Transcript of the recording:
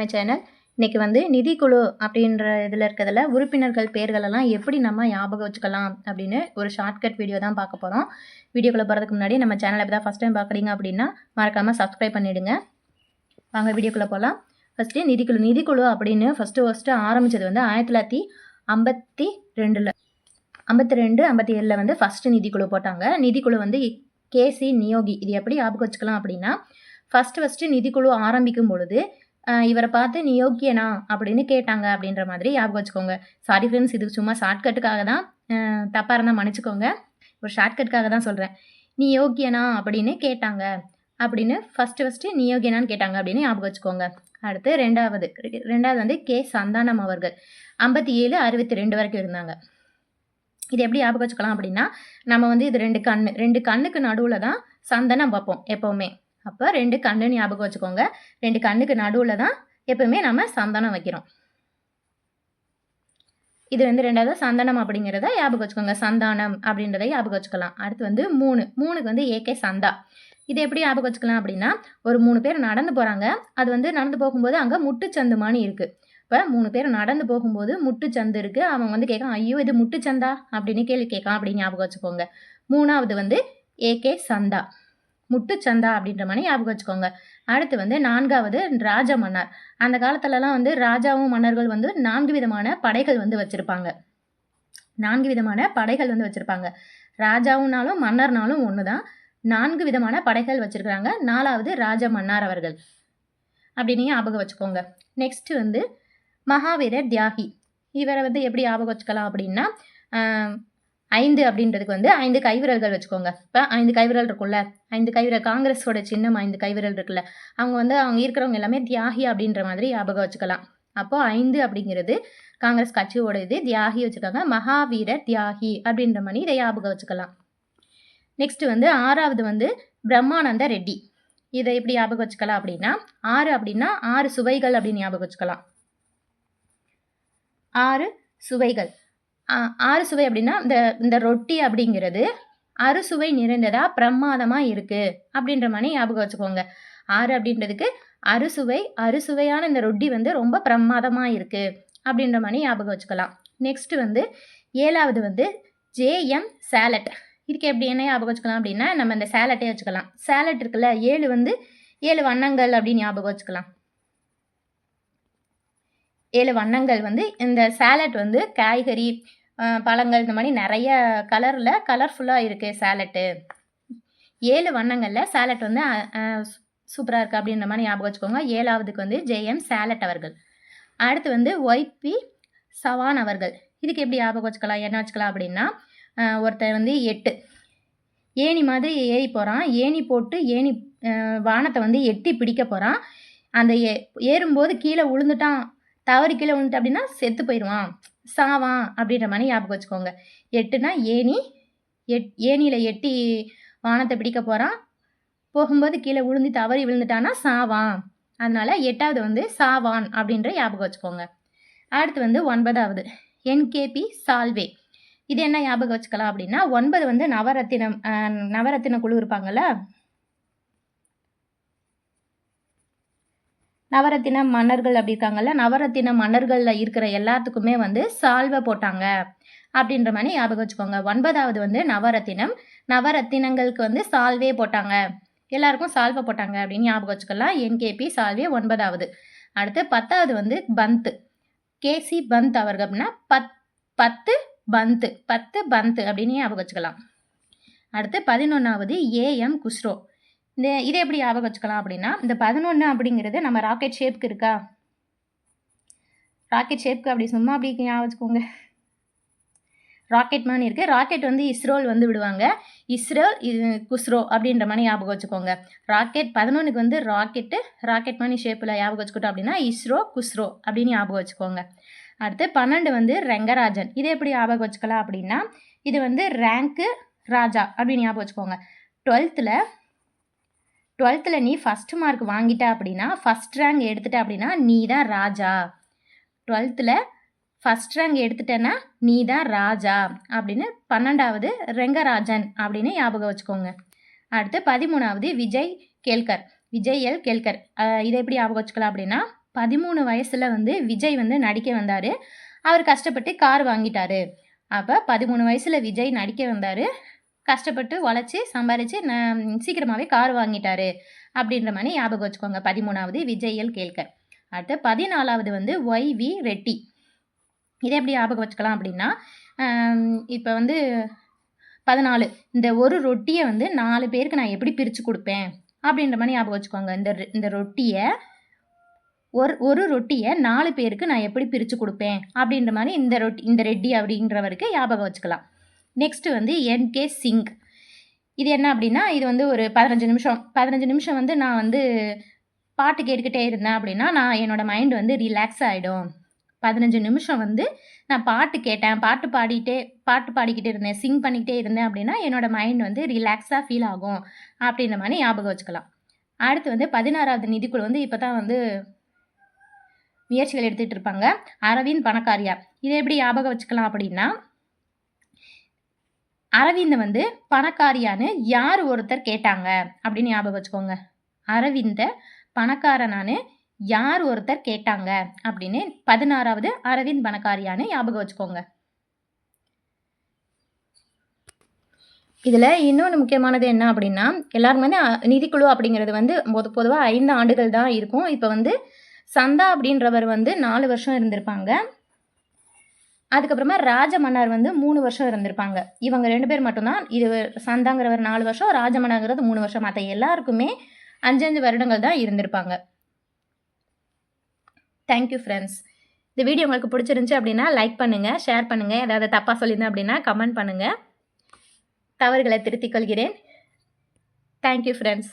My channel இன்னைக்கு வந்து நிதிக்குழு அப்படின்ற இதில் இருக்கிறதுல உறுப்பினர்கள் பேர்களெல்லாம் எப்படி நம்ம ஞாபகம் வச்சுக்கலாம் அப்படின்னு ஒரு ஷார்ட்கட் வீடியோ தான் பார்க்க போகிறோம் வீடியோக்குள்ளே போகிறதுக்கு முன்னாடி நம்ம சேனலை இப்போ தான் ஃபஸ்ட் டைம் பார்க்குறீங்க அப்படின்னா மறக்காமல் சப்ஸ்கிரைப் பண்ணிவிடுங்க வாங்க வீடியோக்குள்ளே போகலாம் ஃபஸ்ட்டு நிதிக்குழு நிதிக்குழு அப்படின்னு ஃபஸ்ட்டு ஃபஸ்ட்டு ஆரம்பித்தது வந்து ஆயிரத்தி தொள்ளாயிரத்தி ஐம்பத்தி ரெண்டில். ஐம்பத்தி ரெண்டு ஐம்பத்தி ஏழில் வந்து ஃபஸ்ட்டு நிதிக்குழு போட்டாங்க. நிதிக்குழு வந்து கேசி நியோகி இது எப்படி ஞாபகம் வச்சுக்கலாம் அப்படின்னா ஃபஸ்ட்டு ஃபஸ்ட்டு நிதிக்குழு ஆரம்பிக்கும் பொழுது இவரை பார்த்து நீ யோக்கியனா? அப்படின்னு கேட்டாங்க அப்படின்ற மாதிரி ஞாபகம் வச்சுக்கோங்க. சாரி ஃப்ரெண்ட்ஸ் இது சும்மா ஷார்ட்கட்டுக்காக தான். தப்பாக இருந்தால் மன்னிச்சுக்கோங்க. ஒரு ஷார்ட்கட்டுக்காக தான் சொல்கிறேன் நீ யோக்கியனா? அப்படின்னு கேட்டாங்க. அப்படின்னு ஃபஸ்ட்டு ஃபஸ்ட்டு நீ யோகியனான்னு கேட்டாங்க அப்படின்னு ஞாபகம் வச்சுக்கோங்க. அடுத்து ரெண்டாவது ரெண்டாவது வந்து கே. சந்தானம் அவர்கள். ஐம்பத்தி ஏழு அறுபத்தி ரெண்டு வரைக்கும் இருந்தாங்க. இது எப்படி ஞாபகம் வச்சுக்கலாம் அப்படின்னா நம்ம வந்து இது ரெண்டு கண்ணு ரெண்டு கண்ணுக்கு நடுவில் தான் சந்தனம் பார்ப்போம் எப்போவுமே. அப்போ ரெண்டு கண்ணுன்னு ஞாபகம் வச்சுக்கோங்க. ரெண்டு கண்ணுக்கு நடுவில் தான் எப்பவுமே நம்ம சந்தனம் வைக்கிறோம். இது வந்து ரெண்டாவது சந்தனம் அப்படிங்கிறத ஞாபகம் வச்சுக்கோங்க. சந்தானம் அப்படின்றத ஞாபகம் வச்சுக்கலாம். அடுத்து வந்து மூணு. மூணுக்கு வந்து ஏகே சந்தா. இது எப்படி ஞாபகம் வச்சுக்கலாம் அப்படின்னா ஒரு மூணு பேர் நடந்து போகிறாங்க அது வந்து நடந்து போகும்போது அங்கே முட்டுச்சந்து மாதிரி இருக்குது இப்போ மூணு பேர் நடந்து போகும்போது முட்டுச்சந்து இருக்குது அவன் வந்து கேட்கான் ஐயோ இது முட்டுச்சந்தா? அப்படின்னு கேள்வி கேட்கான் அப்படின்னு ஞாபகம் வச்சுக்கோங்க. மூணாவது வந்து ஏகே சந்தா. முட்டுச்சந்தா அப்படின்ற மாதிரி ஞாபகம் வச்சுக்கோங்க. அடுத்து வந்து நான்காவது ராஜ மன்னர். அந்த காலத்துலலாம் வந்து ராஜாவும் மன்னர்கள் வந்து நான்கு விதமான படைகள் வந்து வச்சுருப்பாங்க. நான்கு விதமான படைகள் வந்து வச்சுருப்பாங்க. ராஜாவுனாலும் மன்னர்னாலும் ஒன்று தான் நான்கு விதமான படைகள் வச்சுருக்குறாங்க. நாலாவது ராஜ மன்னார் அவர்கள். அப்படின்னு ஞாபகம் வச்சுக்கோங்க. நெக்ஸ்ட் வந்து மகாவீரர் தியாகி. இவரை வந்து எப்படி ஞாபகம் வச்சுக்கலாம் அப்படின்னா ஐந்து அப்படின்றதுக்கு வந்து ஐந்து கைவிரல்கள் வச்சுக்கோங்க. இப்போ ஐந்து கைவிரல் இருக்குல்ல ஐந்து கைவிரல் காங்கிரஸோட சின்னம் ஐந்து கைவிரல் இருக்குல்ல? அவங்க வந்து அவங்க இருக்கிறவங்க எல்லாமே தியாகி அப்படின்ற மாதிரி ஞாபகம் வச்சுக்கலாம். அப்போ ஐந்து அப்படிங்கிறது காங்கிரஸ் கட்சியோட இது தியாகி வச்சுருக்காங்க மகாவீரர் தியாகி அப்படின்ற மாதிரி இதை ஞாபகம் வச்சுக்கலாம். நெக்ஸ்ட் வந்து ஆறாவது வந்து பிரம்மானந்த ரெட்டி. இதை எப்படி ஞாபகம் வச்சுக்கலாம் அப்படின்னா ஆறு அப்படின்னா ஆறு சுவைகள் அப்படின்னு ஞாபகம் வச்சுக்கலாம். ஆறு சுவைகள். ஆறு சுவை அப்படின்னா இந்த இந்த ரொட்டி அப்படிங்கிறது அறுசுவை நிறைந்ததா பிரமாதமாக இருக்குது அப்படின்ற மாதிரி ஞாபகம் வச்சுக்கோங்க. ஆறு அப்படின்றதுக்கு அறுசுவை அறுசுவையான இந்த ரொட்டி வந்து ரொம்ப பிரமாதமாக இருக்குது அப்படின்ற மாதிரி ஞாபகம் வச்சுக்கலாம். நெக்ஸ்ட் வந்து ஏழாவது வந்து ஜேஎம் சேலட் இதுக்கு எப்படி என்ன ஞாபகம் வச்சுக்கலாம் அப்படின்னா நம்ம இந்த சேலட்டே வச்சுக்கலாம். சேலட் இருக்குல்ல ஏழு வந்து ஏழு வண்ணங்கள் அப்படின்னு ஞாபகம் வச்சுக்கலாம். ஏழு வண்ணங்கள் வந்து இந்த சேலட் வந்து காய்கறி பழங்கள் இந்த மாதிரி நிறைய கலரில் கலர்ஃபுல்லாக இருக்குது சேலட்டு ஏழு வண்ணங்களில் சேலட் வந்து சூப்பராக இருக்குது அப்படின்ற மாதிரி ஞாபகம் வச்சுக்கோங்க. ஏழாவதுக்கு வந்து ஜேஎம் சேலட் அவர்கள். அடுத்து வந்து ஒய்பி சவான் அவர்கள். இதுக்கு எப்படி ஞாபகம் வச்சுக்கலாம் என்ன வச்சுக்கலாம் அப்படின்னா ஒருத்தர் வந்து எட்டு. ஏணி மாதிரி ஏறி போகிறான் ஏணி போட்டு ஏணி வானத்தை வந்து எட்டி பிடிக்க போகிறான் அந்த ஏ ஏறும்போது கீழே விழுந்துட்டான் தவறி கீழே விழுந்துட்டு அப்படின்னா செத்து போயிடுவான். சாவான் அப்படின்ற மாதிரி ஞாபகம் வச்சுக்கோங்க. எட்டுனா ஏணி எட் ஏணியில் எட்டி வானத்தை பிடிக்க போகிறான் போகும்போது கீழே விழுந்து தவறி விழுந்துட்டான்னா சாவான். அதனால் எட்டாவது வந்து சாவான் அப்படின்ற ஞாபகம் வச்சுக்கோங்க. அடுத்து வந்து ஒன்பதாவது என்கேபி சால்வே. இது என்ன ஞாபகம் வச்சுக்கலாம் அப்படின்னா ஒன்பது வந்து நவரத்தினம் நவரத்தின குழு இருப்பாங்கல்ல நவரத்தின மன்னர்கள் அப்படி இருக்காங்கல்ல நவரத்தின மன்னர்களில் இருக்கிற எல்லாத்துக்குமே வந்து சால்வை போட்டாங்க. அப்படின்ற மாதிரி ஞாபகம் வச்சுக்கோங்க. ஒன்பதாவது வந்து நவரத்தினம். நவரத்தினங்களுக்கு வந்து சால்வே போட்டாங்க. எல்லாருக்கும் சால்வை போட்டாங்க அப்படின்னு ஞாபகம் வச்சுக்கலாம். என்கேபி சால்வே ஒன்பதாவது. அடுத்து பத்தாவது வந்து பந்த். கேசி பந்த் அவர்கள் அப்படின்னா பத் பத்து பந்த். பத்து பந்த் அப்படின்னு ஞாபகம் வச்சுக்கலாம். அடுத்து பதினொன்றாவது ஏஎம் குஸ்ரோ. இந்த இதை எப்படி ஞாபகம் வச்சுக்கலாம் அப்படின்னா இந்த பதினொன்று அப்படிங்கிறது நம்ம ராக்கெட் ஷேப்க்கு இருக்கா? ராக்கெட் ஷேப்க்கு அப்படி சும்மா அப்படி ஞாபகம் வச்சுக்கோங்க. ராக்கெட் மாதிரி இருக்குது ராக்கெட் வந்து இஸ்ரோல் வந்து விடுவாங்க. இஸ்ரோல் குஸ்ரோ அப்படின்ற மாதிரி ஞாபகம் வச்சுக்கோங்க. ராக்கெட் பதினொன்றுக்கு வந்து ராக்கெட்டு ராக்கெட் மாதிரி ஷேப்பில் ஞாபகம் வச்சுக்கிட்டோம் அப்படின்னா இஸ்ரோ குஸ்ரோ அப்படின்னு ஞாபகம் வச்சுக்கோங்க. அடுத்து பன்னெண்டு வந்து ரெங்கராஜன். இதை எப்படி ஞாபகம் வச்சுக்கலாம் அப்படின்னா இது வந்து ரேங்க்கு ராஜா அப்படின்னு ஞாபகம் வச்சுக்கோங்க. டுவெல்த்தில் டுவெல்த்தில் நீ ஃபஸ்ட் மார்க் வாங்கிட்ட அப்படின்னா ஃபஸ்ட் ரேங்க் எடுத்துட்ட அப்படின்னா நீ தான் ராஜா. டுவெல்த்தில் ஃபஸ்ட் ரேங்க் எடுத்துட்டேன்னா நீ தான் ராஜா அப்படின்னு பன்னெண்டாவது ரெங்கராஜன் அப்படின்னு ஞாபகம் வச்சுக்கோங்க. அடுத்து பதிமூணாவது விஜய் கேல்கர். விஜய் எல் கேல்கர். இதை எப்படி ஞாபகம் வச்சுக்கலாம் அப்படின்னா பதிமூணு வயசில் வந்து விஜய் வந்து நடிக்க வந்தார். அவர் கஷ்டப்பட்டு கார் வாங்கிட்டாரு. அப்போ பதிமூணு வயசில் விஜய் நடிக்க வந்தார். கஷ்டப்பட்டு உழைச்சி சம்பாரித்து நான் சீக்கிரமாகவே கார் வாங்கிட்டாரு. அப்படின்ற மாதிரி ஞாபகம் வச்சுக்கோங்க. பதிமூணாவது விஜயல் கேள்க அடுத்து பதினாலாவது வந்து ஒய் வி ரெட்டி. இதை எப்படி ஞாபகம் வச்சுக்கலாம் அப்படின்னா இப்போ வந்து பதினாலு. இந்த ஒரு ரொட்டியை வந்து நாலு பேருக்கு நான் எப்படி பிரித்து கொடுப்பேன்? அப்படின்ற மாதிரி ஞாபகம் வச்சுக்கோங்க. இந்த இந்த ரொட்டியை ஒரு ஒரு ரொட்டியை நாலு பேருக்கு நான் எப்படி பிரித்து கொடுப்பேன்? அப்படின்ற மாதிரி இந்த ரொட்டி இந்த ரெட்டி அப்படின்றவருக்கு ஞாபகம் வச்சுக்கலாம். நெக்ஸ்ட்டு வந்து என்கே சிங் இது என்ன அப்படின்னா இது வந்து ஒரு பதினஞ்சு நிமிஷம். பதினஞ்சு நிமிஷம் வந்து நான் வந்து பாட்டு கேட்டுக்கிட்டே இருந்தேன் அப்படின்னா நான் என்னோடய மைண்ட் வந்து ரிலாக்ஸ் ஆகிடும் பதினஞ்சு நிமிஷம் வந்து நான் பாட்டு கேட்டேன். பாட்டு பாடிட்டே பாட்டு பாடிக்கிட்டே இருந்தேன். சிங் பண்ணிக்கிட்டே இருந்தேன் அப்படின்னா என்னோடய மைண்ட் வந்து ரிலாக்ஸாக ஃபீல் ஆகும் அப்படின்ற மாதிரி ஞாபகம் வச்சுக்கலாம். அடுத்து வந்து பதினாறாவது நிதிக்குழு வந்து இப்போ தான் வந்து முயற்சிகள் எடுத்துகிட்டு இருப்பாங்க. அரவிந்த் பணக்காரியா. இதை எப்படி ஞாபகம் வச்சுக்கலாம் அப்படின்னா அரவிந்தை வந்து பணக்காரியான்னு யார் ஒருத்தர் கேட்டாங்க? அப்படின்னு ஞாபகம் வச்சுக்கோங்க. அரவிந்த பணக்காரனானு யார் ஒருத்தர் கேட்டாங்க? அப்படின்னு பதினாறாவது அரவிந்த் பணக்காரியான்னு ஞாபகம் வச்சுக்கோங்க. இதில் இன்னொன்று முக்கியமானது என்ன அப்படின்னா எல்லாரும் வந்து நிதிக்குழு அப்படிங்கிறது வந்து பொது பொதுவாக ஐந்து ஆண்டுகள் தான் இருக்கும். இப்போ வந்து சந்தா அப்படின்றவர் வந்து நாலு வருஷம் இருந்திருப்பாங்க. அதுக்கப்புறமா ராஜமன்னார் வந்து மூணு வருஷம் இருந்திருப்பாங்க. இவங்க ரெண்டு பேர் மட்டும்தான். இது சந்தாங்கிறவர் நாலு வருஷம் ராஜமன்னாங்கிறது மூணு வருஷம். மற்ற எல்லாருக்குமே அஞ்சு வருடங்கள் தான் இருந்திருப்பாங்க. தேங்க்யூ ஃப்ரெண்ட்ஸ் இந்த வீடியோ உங்களுக்கு பிடிச்சிருந்துச்சி அப்படின்னா லைக் பண்ணுங்கள் ஷேர் பண்ணுங்கள் ஏதாவது தப்பாக சொல்லியிருந்தேன் அப்படின்னா கமெண்ட் பண்ணுங்கள் தவறுகளை திருத்திக் கொள்கிறேன். Thank you friends